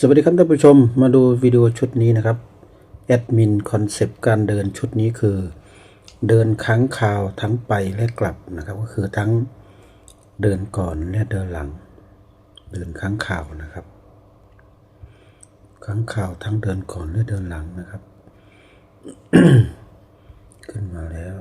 สวัสดีครับท่านผู้ชมมาดูวิดีโอชุดนี้นะครับแอดมินคอนเซปต์การเดินชุดนี้คือ เดินค้างคาวทั้งไปและกลับนะครับ ก็คือทั้งเดินก่อนและเดินหลัง เดินค้างคาวนะครับค้างคาวทั้งเดินก่อนและเดินหลังนะครับ ขึ้นมาแล้ว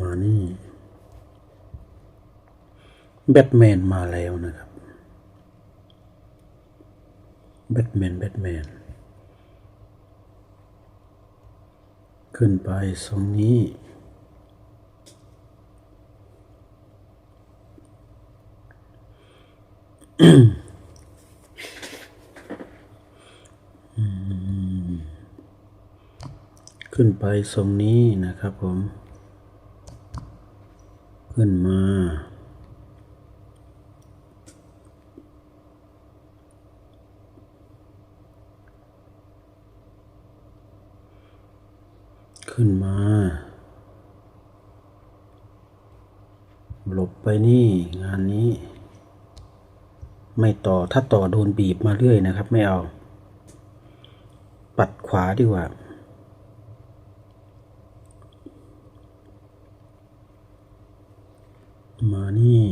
มานี่แบทแมนมาแล้วนะครับแบทแมนแบทแมนขึ้นไปตรงนี้ขึ้นไปตรงนี้นะครับผม ขึ้นมา ขึ้นมา หลบไปนี่งานนี้ ไม่ต่อถ้าต่อโดนบีบมาเรื่อยนะครับ ไม่เอา ปัดขวาดีกว่า มา นี่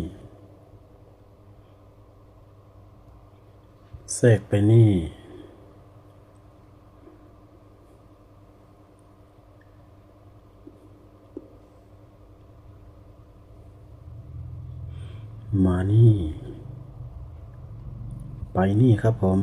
แทรกไปนี่ มานี่ ไปนี่ครับผม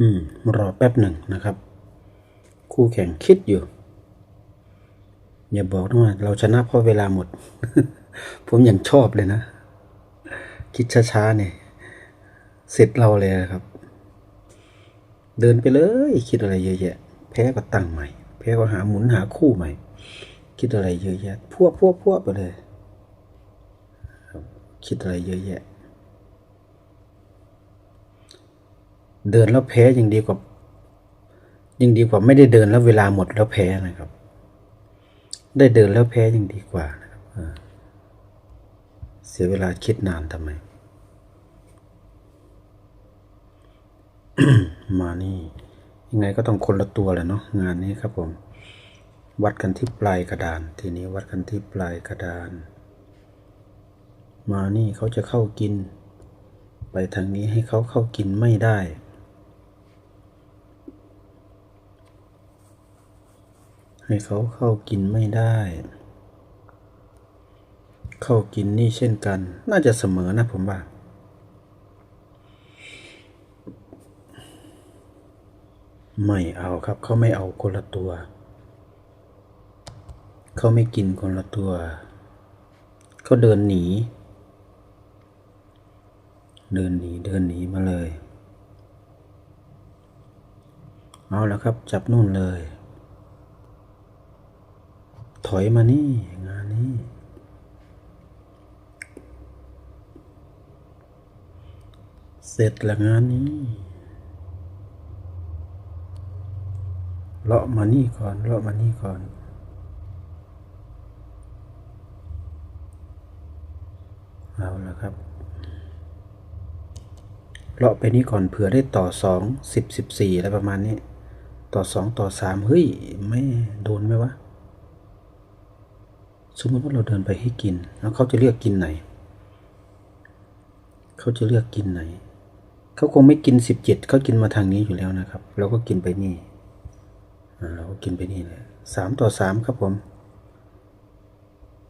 อืม รอแป๊บหนึ่งนะครับ คู่แข่งคิดอยู่ อย่าบอกนะว่าเราชนะเพราะเวลาหมด ผมยังชอบเลยนะ คิดช้าๆเนี่ยเสร็จเราเลยนะครับ เดินไปเลย คิดอะไรเยอะแยะ แพ้ก็ตั้งใหม่ แพ้ก็หาหมุนหาคู่ใหม่ คิดอะไรเยอะแยะ พวกพวกพวกไปเลย คิดอะไรเยอะแยะ เดินแล้วแพ้ยังดีกว่ายังดีกว่าไม่ได้เดินแล้วเวลาหมดแล้วแพ้นะครับ ได้เดินแล้วแพ้ยังดีกว่านะครับเออเสียเวลาคิดนานทำไม มานี่ยังไงก็ต้องคนละตัวแหละเนาะงานนี้ครับผม วัดกันที่ปลายกระดาน ทีนี้วัดกันที่ปลายกระดาน มานี่เขาจะเข้ากิน ไปทางนี้ให้เขาเข้ากินไม่ได้ ให้เขาเข้ากินไม่ได้ เข้ากินนี่เช่นกัน น่าจะเสมอนะผมว่าไม่เอาครับเขาไม่เอาคนละตัว เขาไม่กินคนละตัว เขาเดินหนี เดินหนีเดินหนีมาเลย เอาแล้วครับจับนู่นเลย ถอยมานี่งานนี้ เสร็จละงานนี้เลาะมานี่ก่อนเลาะมานี่ก่อนเอาละครับเลาะไปนี้ก่อนเผื่อได้ต่อสองสิบสิบสี่อะไรประมาณนี้ ต่อสองต่อสามเฮ้ย ไม่โดนไหมวะ สมมติว่าเราเดินไปให้กิน แล้วเขาจะเลือกกินไหน เขาจะเลือกกินไหน เขาคงไม่กินสิบเจ็ดเขากินมาทางนี้อยู่แล้วนะครับ เราก็กินไปนี่เราก็กินไปนี่เลยสามต่อสามครับผม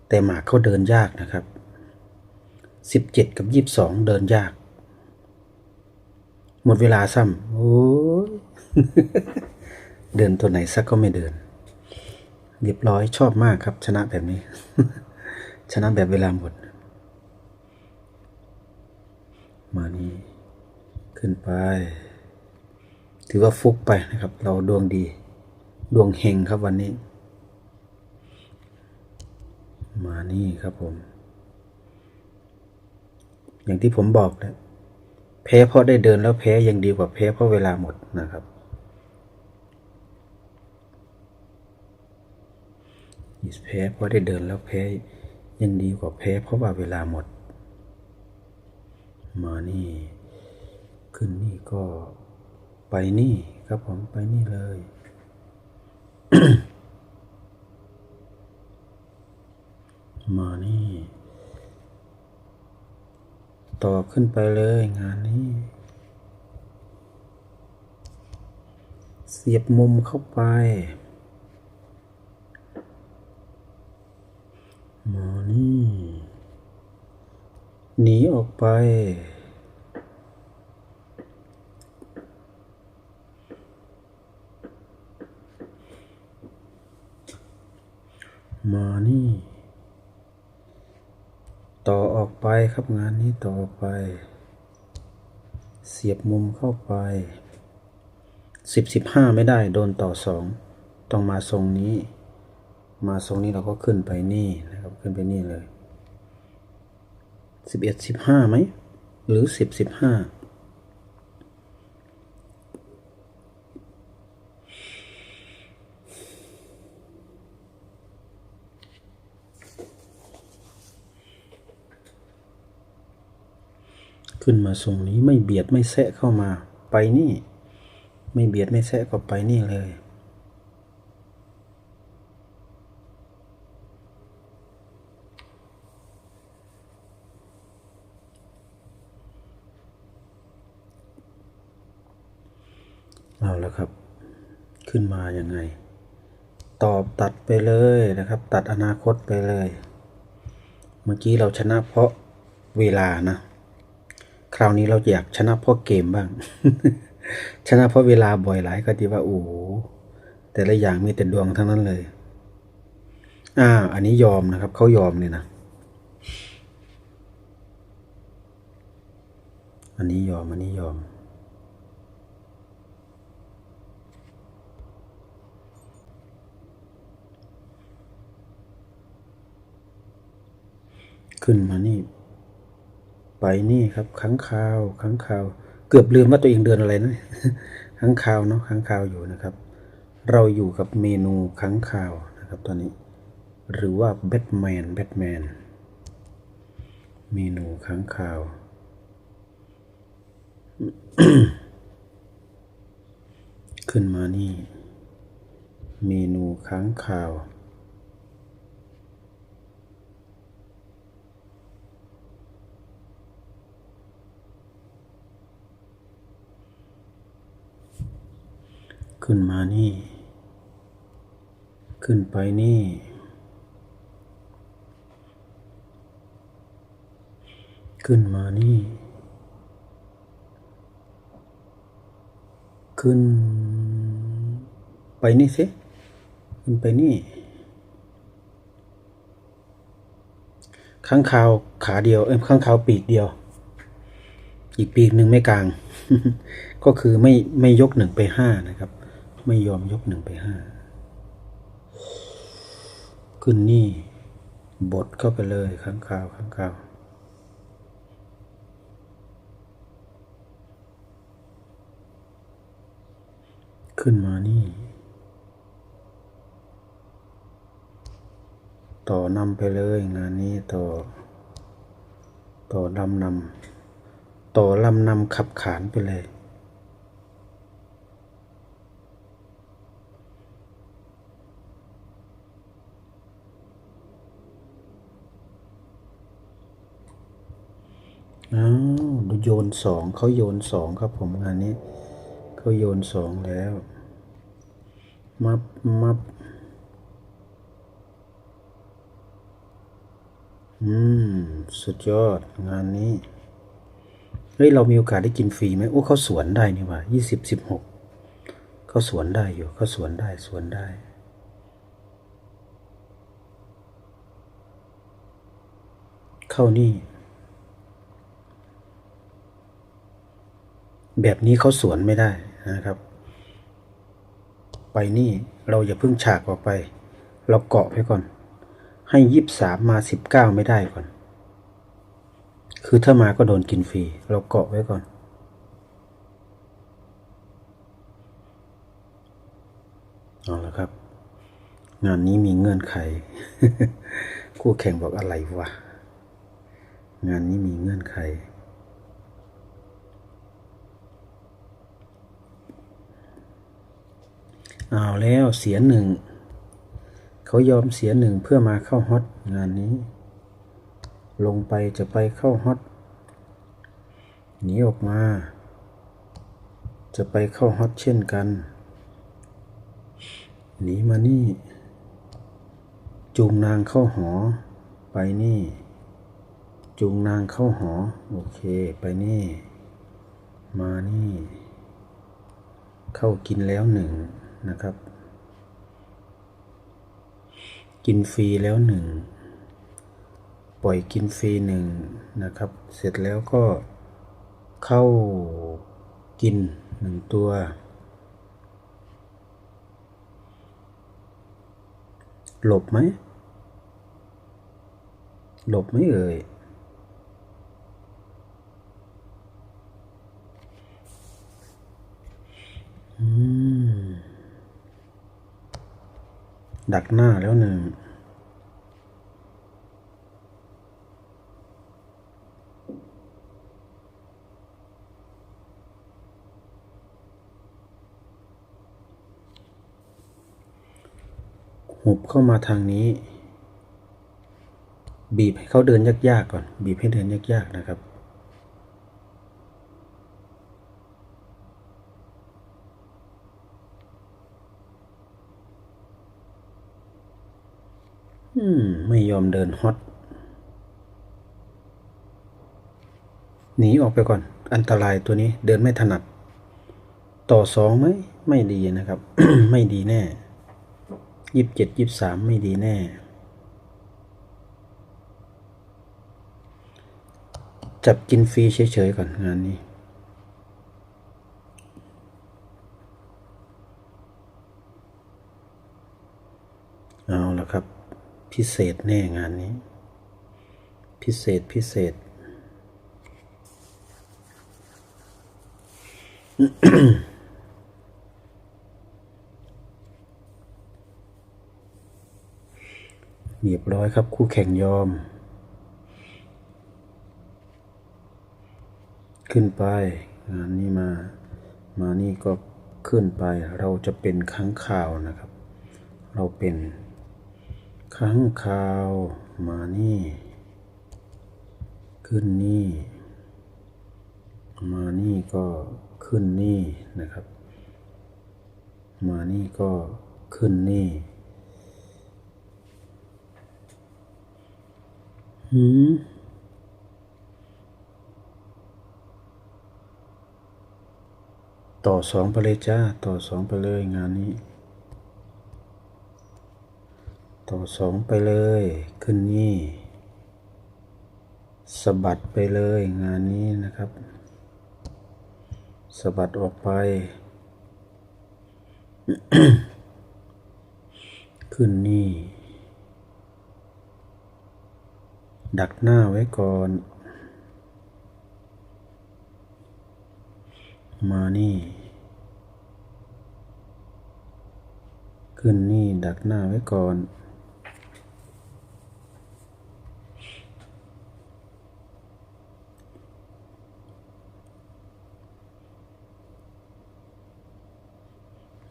แต่หมากเขาเดินยากนะครับสิบเจ็ดกับยี่สิบสองเดินยาก หมดเวลาซ้ำโอ้เดินตัวไหนสักก็ไม่เดิน เรียบร้อยชอบมากครับ ชนะแบบนี้ ชนะแบบเวลาหมด มานี่ขึ้นไป ถือว่าฟุกไปนะครับ เราดวงดี ดวงเฮงครับวันนี้ มานี่ครับผม อย่างที่ผมบอกแหล้วแพ้เพราะได้เดินแล้วแพ้ยังดีกว่าแพ้เพราะเวลาหมดนะครับ แพ้เพราะได้เดินแล้วแพ้ยังดีกว่าแพ้เพราะว่าเวลาหมด มานี่ ขึ้นนี่ก็ไปนี่ครับผมไปนี่เลย มานี่ ต่อขึ้นไปเลยงานนี้ เสียบมุมเข้าไป มานี่ หนีออก ไป มานี่ ต่อออกไปครับงานนี้ต่ออไป เสียบมุมเข้าไปสิบสิบห้าไม่ได้โดนต่อสองต้องมาทรงนี้ มาทรงนี้เราก็ขึ้นไปนี่นะครับขึ้นไปนี่เลย สิบเอ็ดสิบห้าไหม หรือสิบสิบห้าขึ้นมาทรงนี้ไม่เบียดไม่แซะเข้ามาไปนี่ ไม่เบียดไม่แซะก็ไปนี่เลย เอาแล้วครับ ขึ้นมายังไง ตอบตัดไปเลยนะครับ ตัดอนาคตไปเลย เมื่อกี้เราชนะเพราะเวลานะ คราวนี้เราอยากชนะเพราะเกมบ้าง ชนะเพราะเวลาบ่อยหลายก็ดีว่าโอ้แต่ละอย่างมีแต่ดวงทั้งนั้นเลย อ่า อันนี้ยอมนะครับ เขายอมเนี่ยนะ อันนี้ยอม อันนี้ยอม ขึ้นมานี่ ไปนี่ครับขังคาวขังคาว เกือบลืมว่าตัวเองเดินอะไรนะขังคาวเนาะขังคาวอยู่นะครับ เราอยู่กับเมนูขังคาวนะครับตอนนี้ หรือว่าแบทแมนแบทแมนเมนูขังคาวขึ้นมานี่ เมนูค้างคาว ขึ้นมานี่ ขึ้นไปนี่ ขึ้นมานี่ ขึ้น ไปนี่สิ ขึ้นไปนี่ข้างคาวขาเดียว เอ้ยข้างคาวปีกเดียว อีกปีกหนึ่งไม่กลาง ก็คือไม่ไม่ยกหนึ่งไปห้านะครับ ไม่ยอมยกหนึ่งไปห้าขึ้นนี่บดเข้าไปเลยข้างคาวข้างคาวขึ้นมานี่ ต่อนำไปเลยงานนี้ต่อ ต่อลำนำต่อลำนำขับขานไปเลย อ้าวดูโยนสองเขาโยนสองครับผมงานนี้เขาโยนสองแล้ว มับมับอืม สุดยอดงานนี้ เฮ้ย เรามีโอกาสได้กินฟรีไหมโอ้เขาสวนได้นี่ว่ายี่สิบสิบหกเขาสวนได้อยู่เขาสวนได้สวนได้เข้านี่ แบบนี้เขาสวนไม่ได้นะครับ ไปนี่เราอย่าเพิ่งฉากออกไป เราเกาะไว้ก่อน ให้ยี่สามมาสิบเก้าไม่ได้ก่อน คือถ้ามาก็โดนกินฟรี เราเกาะไว้ก่อน เอาละครับ งานนี้มีเงื่อนไข คู่แข่งบอกอะไรวะ งานนี้มีเงื่อนไข เอาแล้วเสียหนึ่ง เขายอมเสียหนึ่งเพื่อมาเข้าฮอตงานนี้ ลงไปจะไปเข้าฮอตหนีออกมา จะไปเข้าฮอตเช่นกัน หนีมานี่ จูงนางเข้าหอ ไปนี่ จูงนางเข้าหอ โอเค ไปนี่ มานี่ เข้ากินแล้วหนึ่ง นะครับ กินฟรีแล้วหนึ่งปล่อยกินฟรีหนึ่งนะครับ เสร็จแล้วก็เข้ากินหนึ่งตัว หลบไหม หลบไหมเอ่ย ดักหน้าแล้วหนึ่ง หุบเข้ามาทางนี้ บีบให้เขาเดินยากๆก่อน บีบให้เดินยากๆนะครับ อืม ไม่ยอมเดินฮอตหนีออกไปก่อน อันตรายตัวนี้เดินไม่ถนัด ต่อสองไหมไม่ดีนะครับ ไม่ดีแน่ยี่สิบเจ็ดยี่สิบสามไม่ดีแน่ จับกินฟรีเฉยๆก่อนงานนี้เอาละครับ พิเศษแน่งานนี้ พิเศษพิเศษ เรียบร้อยครับคู่แข่งยอม ขึ้นไป งานนี้มา มานี่ก็ขึ้นไปเราจะเป็นค้างคาวนะครับ เราเป็น ค้างคาวมานี่ ขึ้นนี่ มานี่ก็ขึ้นนี่นะครับ มานี่ก็ขึ้นนี่หืมต่อสองไปเลยจ้า ต่อสองไปเลยงานนี้ ต่อสองไปเลย ขึ้นนี่สะบัดไปเลยงานนี้นะครับสะบัดออกไป ขึ้นนี่ ดักหน้าไว้ก่อน มานี่ ขึ้นนี่ดักหน้าไว้ก่อน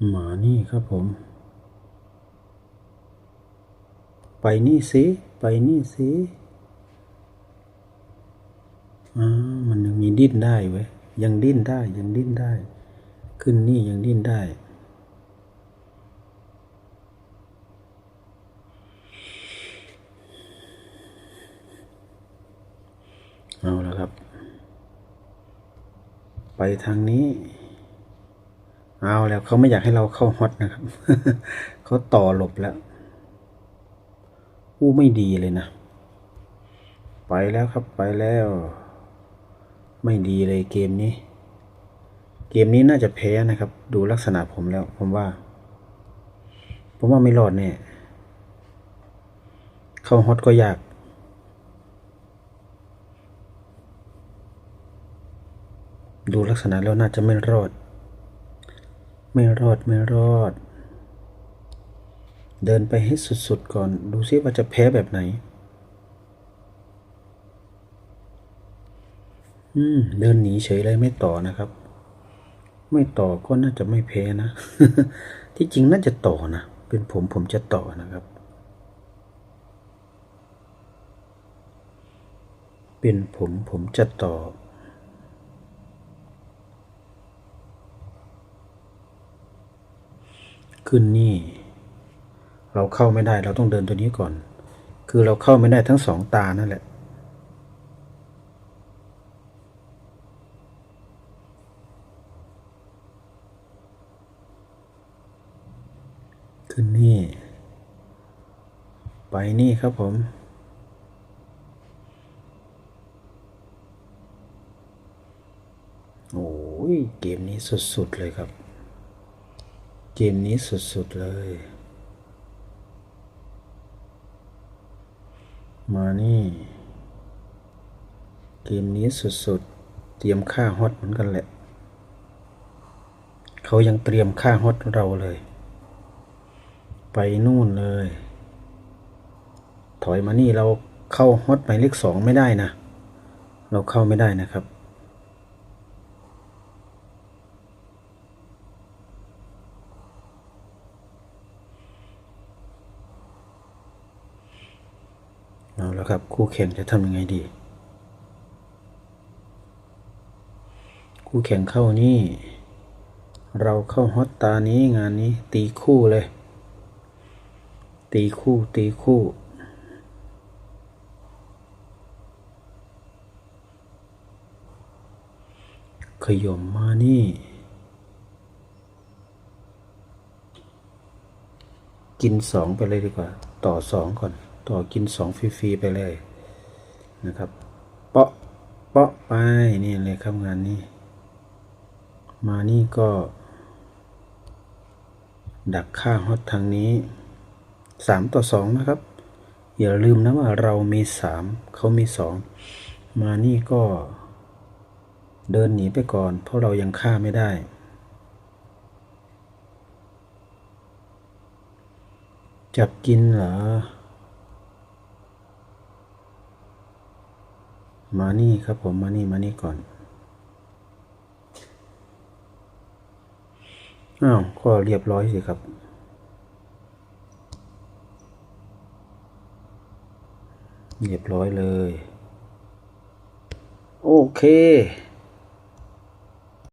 หมานี่ครับผม ไปนี่สิ ไปนี่สิอ่ามันยังมีดิ้นได้เว้ยยังดิ้นได้ยังดิ้นได้ ขึ้นนี่ยังดิ้นได้เอาแล้วครับ ไปทางนี้ เอาแล้วเขาไม่อยากให้เราเข้าฮอตนะครับเขาต่อหลบแล้วอู้ไม่ดีเลยนะ ไปแล้วครับไปแล้ว ไม่ดีเลยเกมนี้ เกมนี้น่าจะแพ้นะครับ ดูลักษณะผมแล้ว ผมว่า ผมว่าไม่รอดแน่เข้าฮอตก็ยากดูลักษณะแล้วน่าจะไม่รอด ไม่รอดไม่รอด เดินไปให้สุดๆก่อน ดูซิว่าจะแพ้แบบไหน อืม เดินหนีเฉยเลยไม่ต่อนะครับ ไม่ต่อก็น่าจะไม่แพ้นะ ที่จริงน่าจะต่อนะ เป็นผมผมจะต่อนะครับ เป็นผมผมจะต่อ ขึ้นนี่ เราเข้าไม่ได้เราต้องเดินตัวนี้ก่อน คือเราเข้าไม่ได้ทั้งสองตานั่นแหละ ขึ้นนี่ ไปนี่ครับผมโอ้ยเกมนี้สุด ๆ เลยครับ เกมนี้สุด ๆ เลย มานี่ เกมนี้สุด ๆ เตรียมค่าฮอตเหมือนกันแหละ เขายังเตรียมค่าฮอตเราเลย ไปนู่นเลย ถอยมานี่เราเข้าฮอตหมายเลขสองไม่ได้นะ เราเข้าไม่ได้นะครับ เอาแล้ว คู่แข่งจะทำยังไงดี คู่แข่งเข้านี่ เราเข้าฮอตตานี้งานนี้ตีคู่เลย ตีคู่ตีคู่ขยมมานี่ กินสองไปเลยดีกว่า ต่อสองก่อน ต่อกินสองฟรีๆไปเลยนะครับเปาะเปาะไปนี่เลยครับงานนี้ มานี่ก็ ดักค่าฮอตทางนี้สามต่อสองนะครับ อย่าลืมนะว่าเรามีสามเขามีสองมานี่ก็ เดินหนีไปก่อน เพราะเรายังฆ่าไม่ได้จับกินเหรอ มานี่ครับผมมานี่มานี่ก่อนอ้าวก็เรียบร้อยสิครับเรียบร้อยเลย โอเค